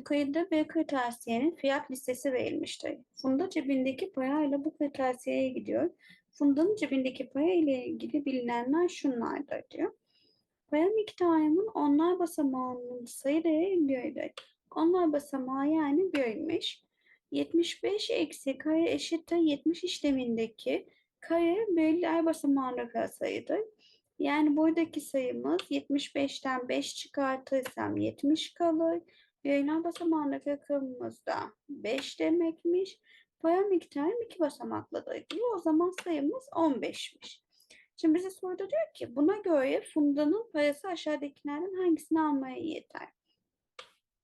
Yukarıda bir kırtasiyenin fiyat listesi verilmiştir. Funda cebindeki parayla bu kırtasiyeye gidiyor. Funda'nın cebindeki para ile ilgili bilinenler şunlardır diyor. Para miktarının onlar basamağının sayı değeri birdir. Onlar basamağı yani birmiş. 75 eksi kare eşittir 70 işlemindeki kare birler basamağındaki sayıdır. Yani buradaki sayımız 75'ten 5 çıkartırsam 70 kalır. Birler basamağındaki rakamımız da 5 demekmiş. Para miktarı iki basamaklıdır diyor. O zaman sayımız 15'miş. Şimdi bize soruda diyor ki buna göre Funda'nın parası aşağıdakilerden hangisini almaya yeter?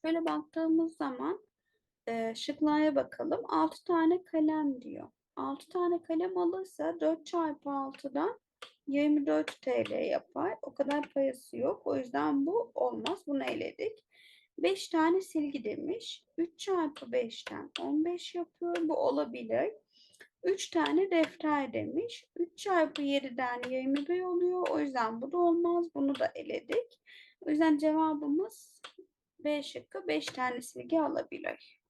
Şöyle baktığımız zaman e, şıklara bakalım. 6 tane kalem diyor. 6 tane kalem alırsa 4 çarpı 6'dan 24 TL yapar. O kadar parası yok. O yüzden bu olmaz. Bunu eledik. 5 tane silgi demiş. 3 çarpı 5'ten 15 yapıyor. Bu olabilir. 3 tane defter demiş. 3 çarpı 7'den 21 oluyor. O yüzden bu da olmaz. Bunu da eledik. O yüzden cevabımız B şıkkı 5 tane silgi alabilir.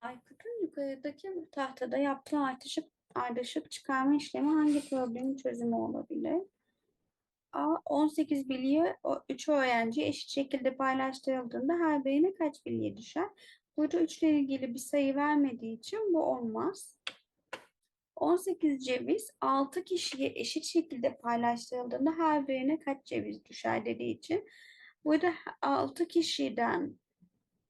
Aykut'un yukarıdaki tahtada yaptığı ardışık, ardışık çıkarma işlemi hangi problemin çözümü olabilir? A. 18 bilye 3 öğrenci eşit şekilde paylaştırıldığında her birine kaç bilye düşer? Burada 3 ile ilgili bir sayı vermediği için bu olmaz. 18 ceviz 6 kişiye eşit şekilde paylaştırıldığında her birine kaç ceviz düşer dediği için burada 6 kişiden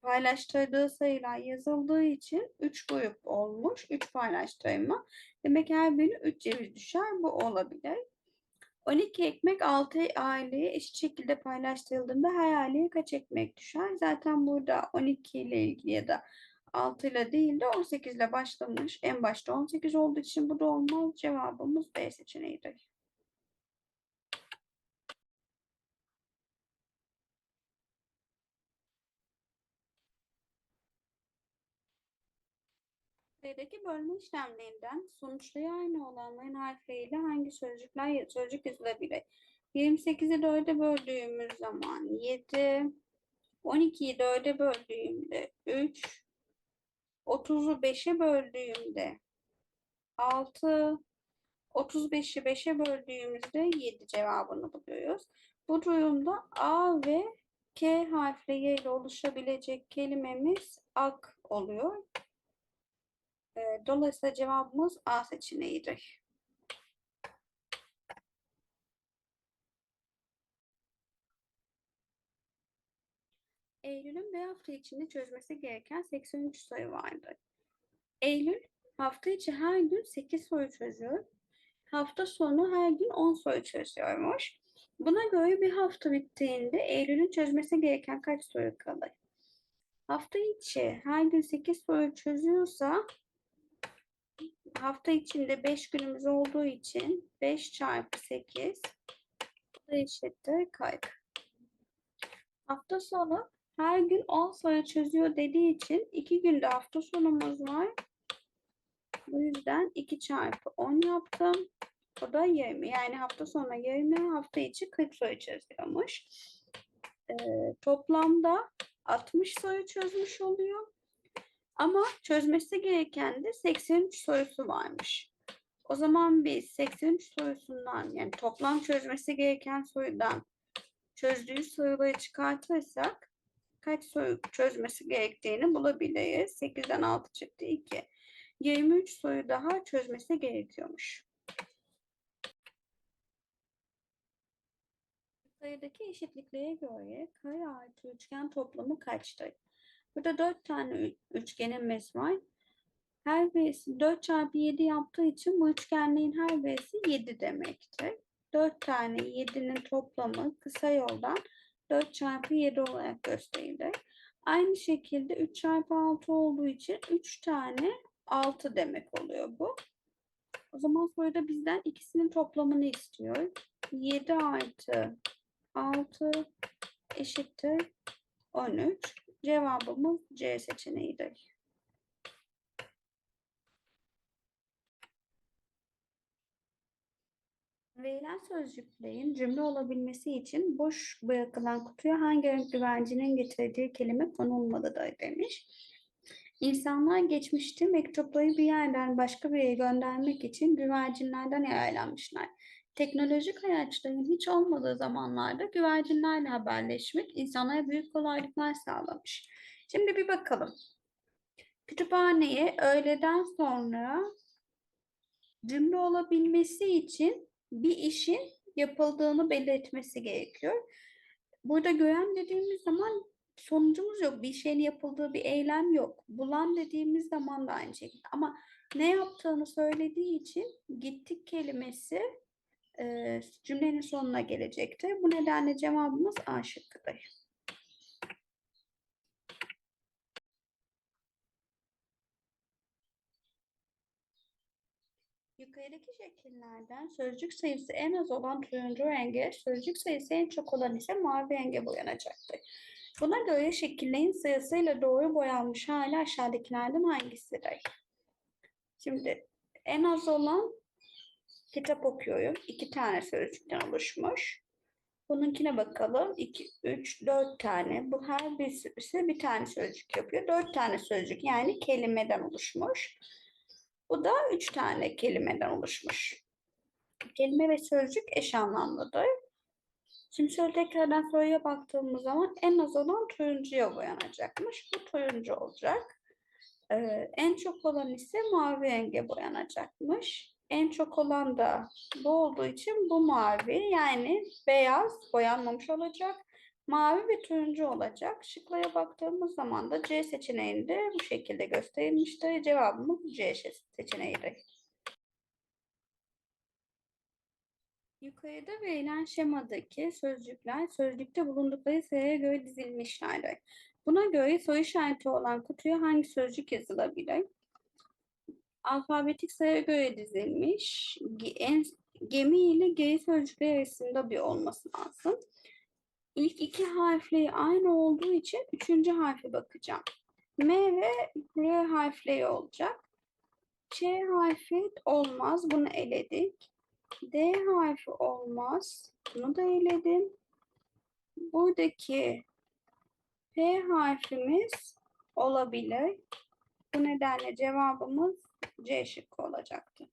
paylaştırdığı sayılar yazıldığı için 3 grup olmuş. 3 paylaştırma. Demek her birine 3 ceviz düşer. Bu olabilir. 12 ekmek 6 aileye eşit şekilde paylaştırıldığında her aileye kaç ekmek düşer? Zaten burada 12 ile ilgili ya da 6 ile değil de 18 ile başlamış. En başta 18 olduğu için bu da olmaz. Cevabımız B seçeneğidir. Sayıdaki bölme işlemlerinden sonuçları aynı olanların harfleriyle hangi sözcükler sözcük yazılabilir? 28'i 4'e böldüğümüz zaman 7, 12'yi 4'e böldüğümde 3, 30'u 5'e böldüğümde 6, 35'i 5'e böldüğümüzde 7 cevabını buluyoruz. Bu durumda A ve K harfleriyle oluşabilecek kelimemiz ak oluyor. Ee, dolayısıyla cevabımız A seçeneğidir. Eylül'ün bir hafta içinde çözmesi gereken 83 soru vardı. Eylül hafta içi her gün 8 soru çözüyor. Hafta sonu her gün 10 soru çözüyormuş. Buna göre bir hafta bittiğinde Eylül'ün çözmesi gereken kaç soru kalır? Hafta içi her gün 8 soru çözüyorsa hafta içinde 5 günümüz olduğu için 5 çarpı 8 bu da eşittir 40. Hafta sonu her gün 10 soru çözüyor dediği için 2 günde hafta sonumuz var. Bu yüzden 2 çarpı 10 yaptım. O da 20. Yani hafta sonu 20, hafta içi 40 soru çözüyormuş. Ee, toplamda 60 soru çözmüş oluyor. Ama çözmesi gereken de 83 sorusu varmış. O zaman biz 83 sorusundan yani toplam çözmesi gereken sorudan çözdüğü soruları çıkartırsak kaç soru çözmesi gerektiğini bulabiliriz. 8'den 6 çıktı 2. 23 soru daha çözmesi gerekiyormuş. Sayıdaki eşitliklere göre kare artı üçgen toplamı kaçtır? Burada 4 tane üçgenimiz var. Her birisi 4 çarpı 7 yaptığı için bu üçgenliğin her birisi 7 demektir. 4 tane 7'nin toplamı kısa yoldan 4 çarpı 7 olarak gösterilir. Aynı şekilde 3 çarpı 6 olduğu için 3 tane 6 demek oluyor bu. O zaman soruda bizden ikisinin toplamını istiyor. 7 artı 6 eşittir 13. Cevabımız C seçeneğidir. Verilen sözcüklerin cümle olabilmesi için boş bırakılan kutuya hangi renk güvercinin getirdiği kelime konulmalıdır demiş. İnsanlar geçmişte mektupları bir yerden başka bir yere göndermek için güvercinlerden yararlanmışlar. Teknolojik araçların hiç olmadığı zamanlarda güvercinlerle haberleşmek insanlara büyük kolaylıklar sağlamış. Şimdi bir bakalım. Kütüphaneye öğleden sonra cümle olabilmesi için bir işin yapıldığını belirtmesi gerekiyor. Burada gören dediğimiz zaman sonucumuz yok. Bir şeyin yapıldığı bir eylem yok. Bulan dediğimiz zaman da aynı şekilde. Ama ne yaptığını söylediği için gittik kelimesi e, cümlenin sonuna gelecektir. Bu nedenle cevabımız A şıkkıdır. Yukarıdaki şekillerden sözcük sayısı en az olan turuncu renge, sözcük sayısı en çok olan ise mavi renge boyanacaktır. Buna göre şekillerin sayısıyla doğru boyanmış hali aşağıdakilerden hangisidir? Şimdi en az olan kitap okuyorum. İki tane sözcükten oluşmuş. Bununkine bakalım. 2, 3, 4 tane. Bu her birisi bir tane sözcük yapıyor. 4 tane sözcük yani kelimeden oluşmuş. Bu da üç tane kelimeden oluşmuş. Kelime ve sözcük eş anlamlıdır. Şimdi şöyle tekrardan soruya baktığımız zaman en az olan turuncuya boyanacakmış. Bu turuncu olacak. Ee, en çok olan ise mavi renge boyanacakmış. En çok olan da bu olduğu için bu mavi yani beyaz boyanmamış olacak. Mavi ve turuncu olacak. Şıklara baktığımız zaman da C seçeneğinde bu şekilde gösterilmiştir. Cevabımız C seçeneğidir. Yukarıda verilen şemadaki sözcükler sözlükte bulundukları sıraya göre dizilmişlerdir. Buna göre soru işareti olan kutuya hangi sözcük yazılabilir? Alfabetik sıraya göre dizilmiş. Gemi ile geri sözcükler arasında bir olması lazım. İlk iki harfleri aynı olduğu için üçüncü harfe bakacağım. M ve R harfleri olacak. Ç harfi olmaz. Bunu eledik. D harfi olmaz. Bunu da eledim. Buradaki P harfimiz olabilir. Bu nedenle cevabımız C şıkkı olacaktı.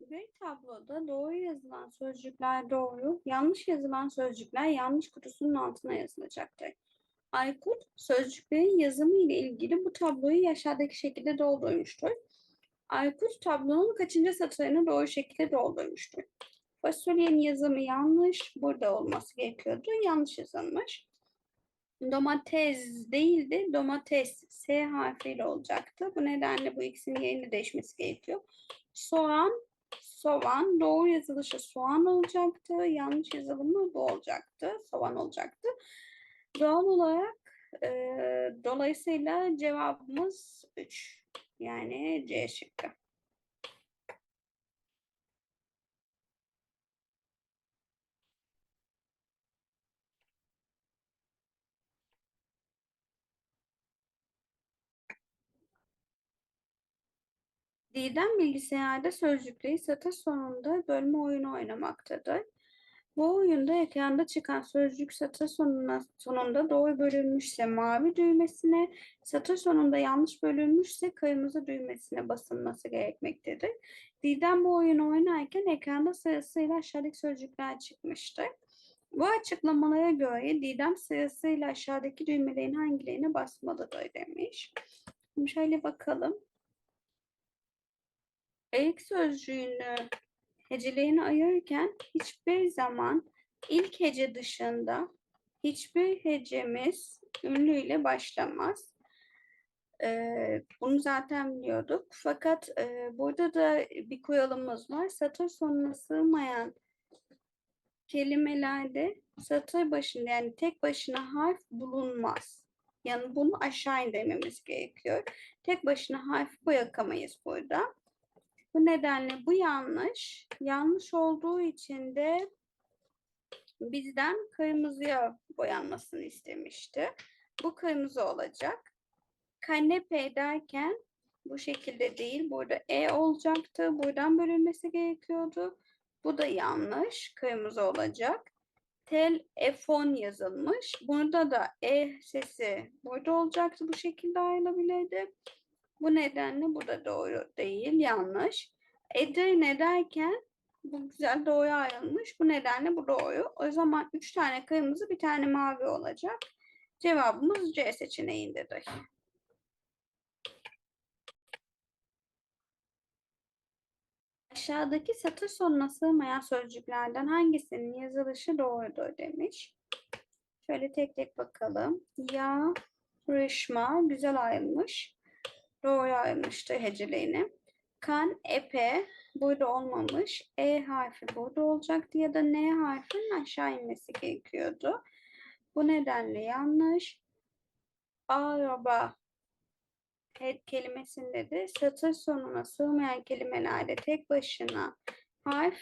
Bir tabloda doğru yazılan sözcükler doğru, yanlış yazılan sözcükler yanlış kutusunun altına yazılacaktır. Aykut sözcüklerin yazımı ile ilgili bu tabloyu aşağıdaki şekilde doldurmuştur. Aykut tablonun kaçıncı satırını doğru şekilde doldurmuştur. Fasulyenin yazımı yanlış. Burada olması gerekiyordu. Yanlış yazılmış. Domates değil de domates S harfiyle olacaktı. Bu nedenle bu ikisinin yerini değişmesi gerekiyor. Soğan soğan doğru yazılışı soğan olacaktı. Yanlış yazılımı bu olacaktı. Soğan olacaktı. Doğal olarak e, dolayısıyla cevabımız 3. Yani C şıkkı. Didem bilgisayarda sözcükleri satır sonunda bölme oyunu oynamaktadır. Bu oyunda ekranda çıkan sözcük satır sonuna, sonunda doğru bölünmüşse mavi düğmesine, satır sonunda yanlış bölünmüşse kırmızı düğmesine basılması gerekmektedir. Didem bu oyunu oynarken ekranda sırasıyla aşağıdaki sözcükler çıkmıştır. Bu açıklamalara göre Didem sırasıyla aşağıdaki düğmelerin hangilerine basmalıdır demiş. Şimdi şöyle bakalım. Erik sözcüğünü hecelerini ayırırken hiçbir zaman ilk hece dışında hiçbir hecemiz ünlüyle başlamaz. Ee, bunu zaten biliyorduk. Fakat e, burada da bir kuralımız var. Satır sonuna sığmayan kelimelerde satır başında yani tek başına harf bulunmaz. Yani bunu aşağı indirmemiz gerekiyor. Tek başına harf bırakamayız burada. Bu nedenle bu yanlış. Yanlış olduğu için de bizden kırmızıya boyanmasını istemişti. Bu kırmızı olacak. Kanepe derken bu şekilde değil. Burada E olacaktı. Buradan bölünmesi gerekiyordu. Bu da yanlış. Kırmızı olacak. Telefon yazılmış. Burada da E sesi burada olacaktı. Bu şekilde ayrılabilirdi. Bu nedenle bu da doğru değil. Yanlış. Edirne derken bu güzel doğru ayrılmış. Bu nedenle bu doğru. O zaman üç tane kırmızı bir tane mavi olacak. Cevabımız C seçeneğindedir. Aşağıdaki satır sonuna sığmayan sözcüklerden hangisinin yazılışı doğrudur demiş. Şöyle tek tek bakalım. Yarışma güzel ayrılmış. Doğru ayrılmıştır hecelerini. Kan, epe burada olmamış. E harfi burada olacaktı ya da N harfinin aşağı inmesi gerekiyordu. Bu nedenle yanlış. Araba kelimesinde de satır sonuna sığmayan kelimelerde tek başına harf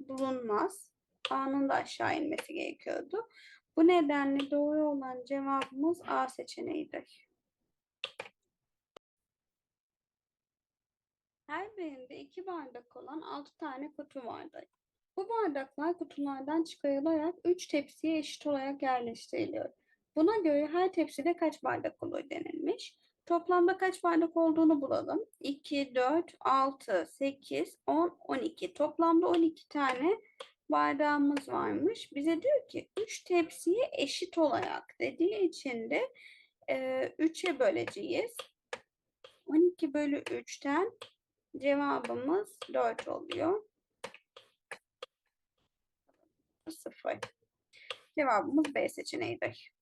bulunmaz. A'nın da aşağı inmesi gerekiyordu. Bu nedenle doğru olan cevabımız A seçeneğidir. Her birinde iki bardak olan altı tane kutu vardır. Bu bardaklar kutulardan çıkarılarak üç tepsiye eşit olarak yerleştiriliyor. Buna göre her tepside kaç bardak olur denilmiş. Toplamda kaç bardak olduğunu bulalım. 2, 4, 6, 8, 10, 12. Toplamda 12 tane bardağımız varmış. Bize diyor ki 3 tepsiye eşit olarak dediği için de e, 3'e böleceğiz. 12 bölü 3'ten cevabımız 4 oluyor. 0. Cevabımız B seçeneğidir.